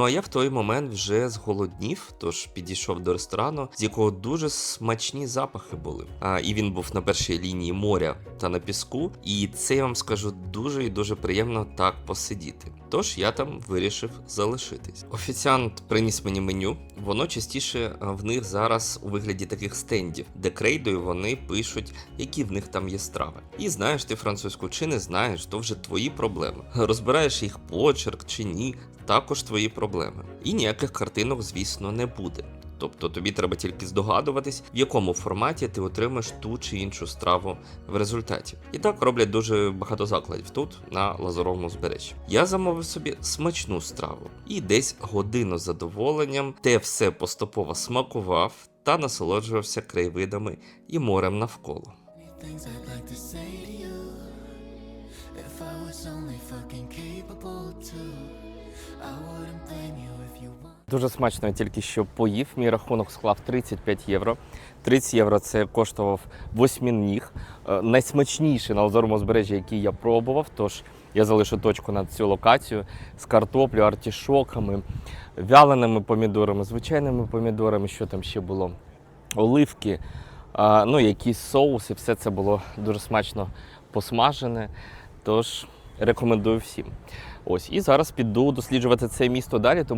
Ну а я в той момент вже зголоднів, тож підійшов до ресторану, з якого дуже смачні запахи були. А, і він був на першій лінії моря та на піску. І це я вам скажу дуже і дуже приємно так посидіти. Тож я там вирішив залишитись. Офіціант приніс мені меню. Воно частіше в них зараз у вигляді таких стендів, де крейдою вони пишуть, які в них там є страви. І знаєш ти французьку чи не знаєш, то вже твої проблеми. Розбираєш їх почерк чи ні, також твої проблеми. І ніяких картинок, звісно, не буде. Тобто тобі треба тільки здогадуватись, в якому форматі ти отримаєш ту чи іншу страву в результаті. І так роблять дуже багато закладів тут, на лазуровому збережжі. Я замовив собі смачну страву і десь годину з задоволенням те все поступово смакував та насолоджувався краєвидами і морем навколо. If I was only fucking capable to, Дуже смачно я тільки що поїв. Мій рахунок склав 35 євро. 30 євро це коштував восьмініг. Е, Найсмачніший на озорому узбережжі, який я пробував. Тож я залишу точку на цю локацію з картоплею, артішоками, вяленими помідорами, звичайними помідорами, що там ще було, оливки, а, ну якісь соуси. Все це було дуже смачно посмажене. Тож рекомендую всім. Ось і зараз піду досліджувати це місто далі.